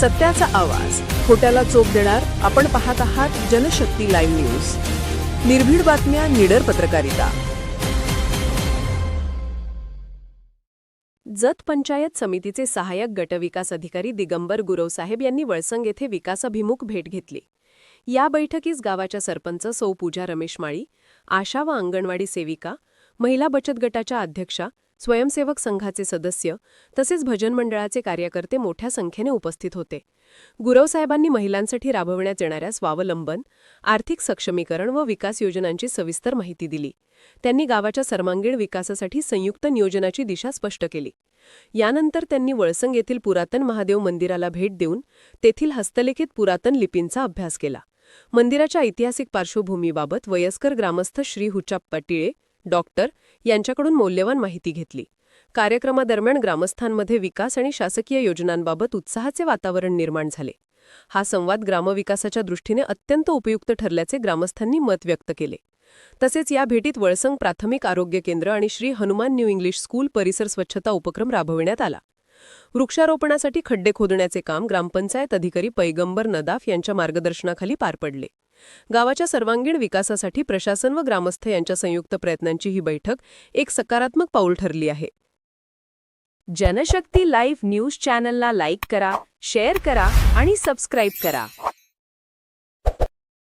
सत्याचा आवाज. खोट्याला चोप देणार आपण पाहत आहात जनशक्ती लाईव्ह न्यूज. निर्भीड बातम्या निडर पत्रकारिता. जत पंचायत समितीचे सहाय्यक गटविकास अधिकारी दिगंबर गुरवसाहेब यांनी वळसंग येथे विकासाभिमुख भेट घेतली. या बैठकीस गावाच्या सरपंच सौ पूजा रमेश माळी आशा व अंगणवाडी सेविका महिला बचत गटाच्या अध्यक्षा स्वयंसेवक संघाचे सदस्य तसेच भजन मंडळाचे कार्यकर्ते मोठ्या संख्येने उपस्थित होते. गुरवसाहेबांनी महिलांसाठी राबवण्यात येणाऱ्या स्वावलंबन आर्थिक सक्षमीकरण व विकास योजनांची सविस्तर माहिती दिली. त्यांनी गावाच्या सर्वांगीण विकासासाठी संयुक्त नियोजनाची दिशा स्पष्ट केली. यानंतर त्यांनी वळसंग येथील पुरातन महादेव मंदिराला भेट देऊन तेथील हस्तलिखित पुरातन लिपींचा अभ्यास केला. मंदिराच्या ऐतिहासिक पार्श्वभूमीबाबत वयस्कर ग्रामस्थ श्री हुचाप्पा टिळे डॉक्टर यांच्याकडून मौल्यवान माहिती घेतली. कार्यक्रमादरम्यान ग्रामस्थांमध्ये विकास आणि शासकीय योजनांबाबत उत्साहाचे वातावरण निर्माण झाले. हा संवाद ग्रामविकासाच्या दृष्टीने अत्यंत उपयुक्त ठरल्याचे ग्रामस्थांनी मत व्यक्त केले. तसेच या भेटीत वळसंग प्राथमिक आरोग्य केंद्र आणि Shri Hanuman new English school परिसर स्वच्छता उपक्रम राबविण्यात आला. वृक्षारोपणासाठी खड्डे खोदण्याचे काम ग्रामपंचायत अधिकारी पैगंबर नदाफ यांच्या मार्गदर्शनाखाली पार पडले. गावाच्या सर्वांगीण विकासासाठी प्रशासन व ग्रामस्थ यांच्या संयुक्त प्रयत्नांची ही बैठक एक सकारात्मक पाऊल ठरली आहे. जनशक्ती लाईव्ह न्यूज चॅनलला लाईक करा शेअर करा आणि सबस्क्राईब करा.